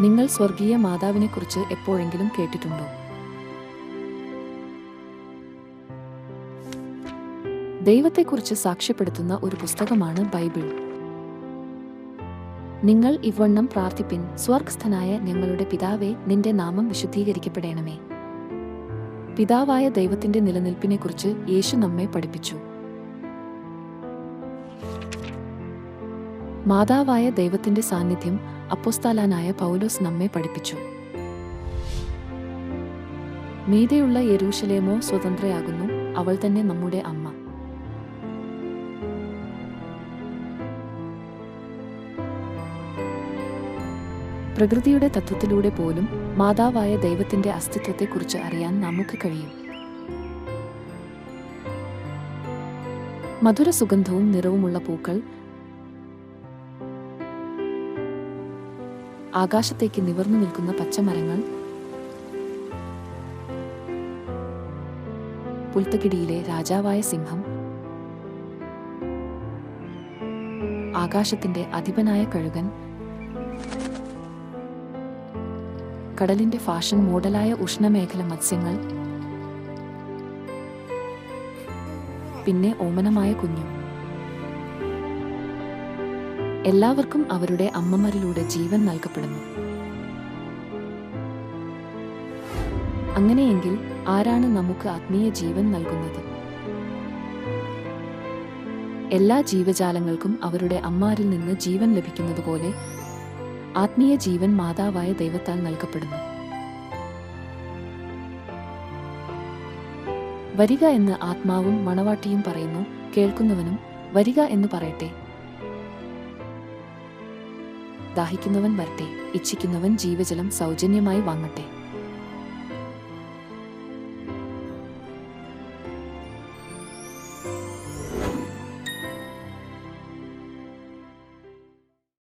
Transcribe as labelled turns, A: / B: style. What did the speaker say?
A: നിങ്ങൾ സ്വർഗീയ മാതാവിനെക്കുറിച്ച് എപ്പോഴെങ്കിലും കേട്ടിട്ടുണ്ടോ? ദൈവത്തെക്കുറിച്ച് സാക്ഷ്യപ്പെടുത്തുന്ന ഒരു പുസ്തകമാണ് ബൈബിൾ. നിങ്ങൾ ഇവണ്ണം പ്രാർത്ഥിപ്പിൻ സ്വർഗസ്ഥനായ ഞങ്ങളുടെ പിതാവെ നിന്റെ നാമം വിശുദ്ധീകരിക്കപ്പെടേണമേ. പിതാവായ ദൈവത്തിന്റെ നിലനിൽപ്പിനെക്കുറിച്ച് യേശു നമ്മെ പഠിപ്പിച്ചു. മാതാവായ ദൈവത്തിന്റെ സാന്നിധ്യം അപ്പോസ്താലാനായ പൗലോസ് നമ്മെ പഠിപ്പിച്ചു. മീതെയുള്ള യെരൂശലേമോ സ്വതന്ത്രയാകുന്നു അവൾ തന്നെ നമ്മുടെ അമ്മ. പ്രകൃതിയുടെ തത്വത്തിലൂടെ പോലും മാതാവായ ദൈവത്തിന്റെ അസ്തിത്വത്തെക്കുറിച്ച് അറിയാൻ നമുക്ക് കഴിയും. മധുര സുഗന്ധവും നിറവുമുള്ള പൂക്കൾ ആകാശത്തേക്ക് നിവർന്നു നിൽക്കുന്ന പച്ചമരങ്ങൾ പുൽത്തകിടിയിലെ രാജാവായ സിംഹം ആകാശത്തിന്റെ അധിപനായ കഴുകൻ കടലിന്റെ ഫാഷൻ മോഡലായ ഉഷ്ണമേഖല മത്സ്യങ്ങൾ പിന്നെ ഓമനമായ കുഞ്ഞു. എല്ലാവർക്കും അവരുടെ അമ്മമാരിലൂടെ ജീവൻ നൽകപ്പെടുന്നു. അങ്ങനെയെങ്കിൽ ആരാണ് നമുക്ക് ആത്മീയ ജീവൻ നൽകുന്നത്? എല്ലാ ജീവജാലങ്ങൾക്കും അവരുടെ അമ്മാരിൽ നിന്ന് ജീവൻ ലഭിക്കുന്നതുപോലെ ആത്മീയ ജീവൻ മാതാവായ ദൈവത്താൽ നൽകപ്പെടുന്നു. വരിക എന്ന് ആത്മാവും മണവാട്ടിയും പറയുന്നു കേൾക്കുന്നവനും വരിക എന്ന് പറയട്ടെ. ദാഹിക്കുന്നവൻ വരട്ടെ. ഇച്ഛിക്കുന്നവൻ ജീവജലം സൗജന്യമായി വാങ്ങട്ടെ.